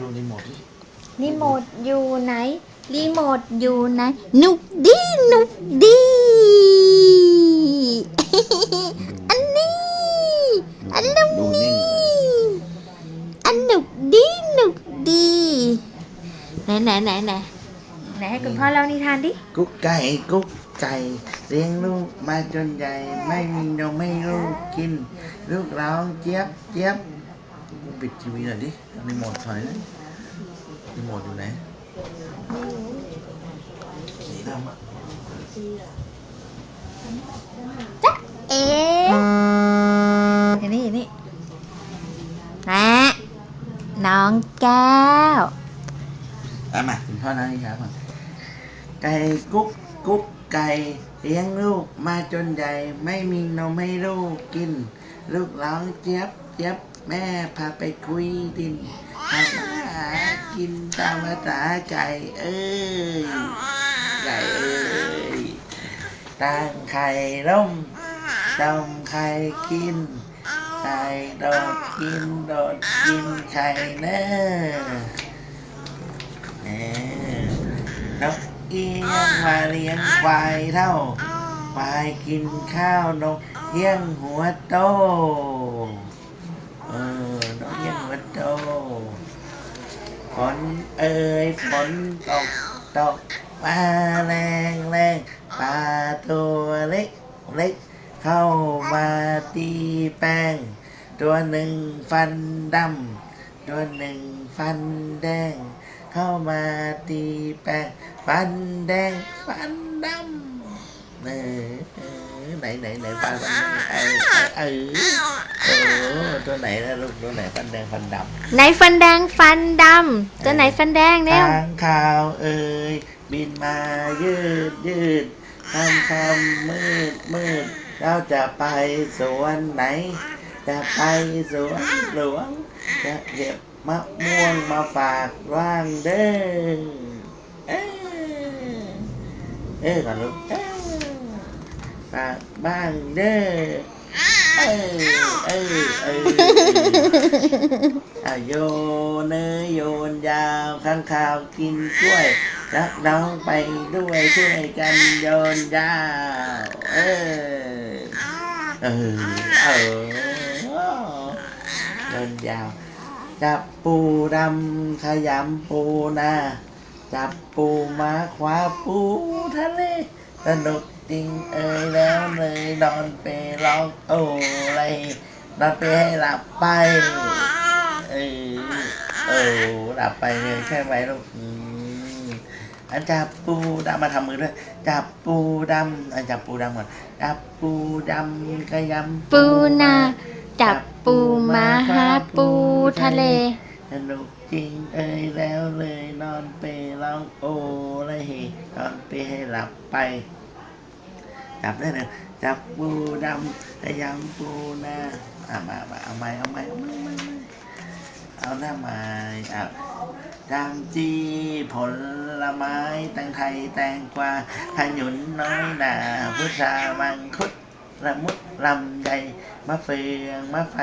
ดูรีโมทดิรีโมทอยู่ไหน รีโมทอยู่ไหน นุกดีนุกดี อันนี้ อันนู้ดูนิ่งอันนุกดีนุกดี ไหนไหนไหนไหนไหนให้คุณพ่อเล่านิทานดิ กุ๊กไก่กุ๊กไก่เลี้ยงลูกมาจนใหญ่ไม่มีนมให้ลูกกิน ลูกร้องเจี๊ยบเจี๊ยบ ปิดทีวีหน่อยดิรีโมทถอยนะรีโมทอยู่ไหนสีดำอะจ๊ะเอ๋นี่นี่นะน้องแก้วเอามาคุณพ่อนั่งช้าก่อนไก่กุ๊กกุ๊กไก่เลี้ยงลูกมาจนใหญ่ไม่มีนมให้ลูกกิน ลูกร้องเจี๊ยบเจี๊ยบ แม่พาไปคุยดินพามาหากินตามภาษาไก่เอ้ยไก่เอ้ยตั้งไข่ล้มต้มไข่กินไข่โดดกินโดดกินไข่เน้อเนกเอี้ยงมาเลี้ยงควายเท่าควายกินข้าวนกเอี้ยงหัวโต ออนกเอี้ยงหัวโตฝนเอ่ยฝนตกตกมาแรงแรงปลาตัวเล็กเล็กเข้ามาตีแป้ง ตัวหนึ่งฟันดำตัวหนึ่งฟันแดง เข้ามาตีแป้ง ฟันแดงฟันดำ เออเออไหนไหนไหนฟันฟันเออเออเออตัวไหนนะลูกตัวไหนฟันแดงฟันดำไหนฟันแดงฟันดำตัวไหนฟันแดงเนี่ยทางข่าวเอ่ยบินมายืดยืดคำคำมืดมืดเราจะไปสวนไหน จะไปสวนหลวงจะเก็บมะม่วงมาฝากว่างเด้อเอ้ยเอ้ยก่อนลูกเอ้ยากบ้างเด้อเอ้ยเอ้ยเอ้ยอะโยนเนยโยนยาวข้างข่าวกินกล้วยรักน้องไปด้วยช่วยกันโยนยาวเออเออเออโยนยาวจับปูดำขยำปูนาจับปูมาคว้าปูทะเลสนุก จริงเอ่ยแล้วเลยนอนไปร้องโอ้ไรนอนไปให้หลับไป เออเออหลับไปเลยใช่ไหมลูกอืมอันจับปูดำมาทำมือด้วย จับปูดำอันจับปูดำก่อนจับปูดำกระยำปูนา จับปูมาหาปูทะเล สนุกจริงเอ้ยแล้วเลยนอนไปร้องโอ้เลยนอนไปให้หลับไป จับได้เลยจับปูดำกระยำปูนาอะมามาเอาไม้เอาไม้เอาไม้เอาไม้เอาหน้าไม้อะจามจีผลไม้แตงไทยแตงกวาขนุนน้อยหนาพุทรามังคุดละมุดลำไยมะเฟืองมะไฟ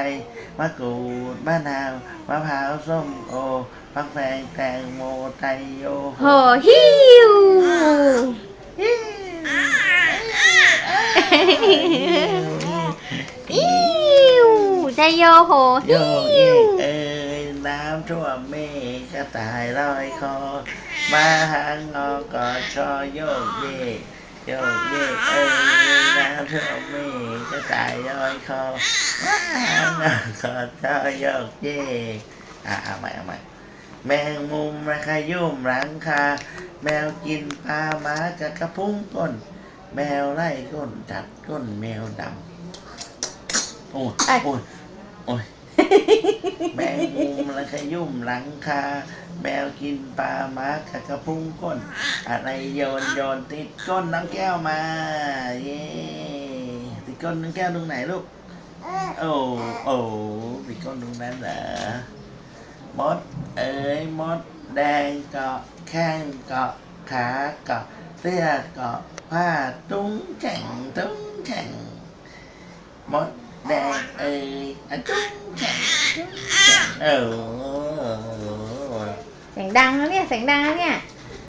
มะกรูดมะนาวมะพร้าวส้มโอฟักแฟงแตงโมไตโยโหฮิว อิวใจโยโหโยอิวเอ้ยน้ำท่วมเมฆกระต่ายลอยคอ มาหางงอกอดชอโยกเยกโยกเยกเอ้ยน้ำท่วมเมฆกระต่ายลอยคอมาหางงอกอดชอโยกเยกอะเอาใหม่เอาใหม่แมงมุมระขยุ่มหลังคา แมวกินปลาหมากับกระพุ้งก้น แมวไล่ก้นจัดก้นแมวดำโอ้ยโอ้ยโอ้ยแมงมุมและขยุ่มหลังคา แมวกินปลาหมากับกระพุ้งก้น อะไรโยนโยนติดก้นน้องแก้วมา เย้ติดก้นน้องแก้วตรงไหนลูกโอ้โอ้ติดก้นตรงนั้นเหรอมดเอ๋ยมดแดงเกาะแข้งเกาะ ขาเกาะเสื้อเกาะผ้าตุ้งแข่งตุ้งแข่งมดแดงเอ้ยอะตุ้งแข่งตุ้งแข่งเออดังแล้วเนี่ยเสียงดังแล้วเนี่ย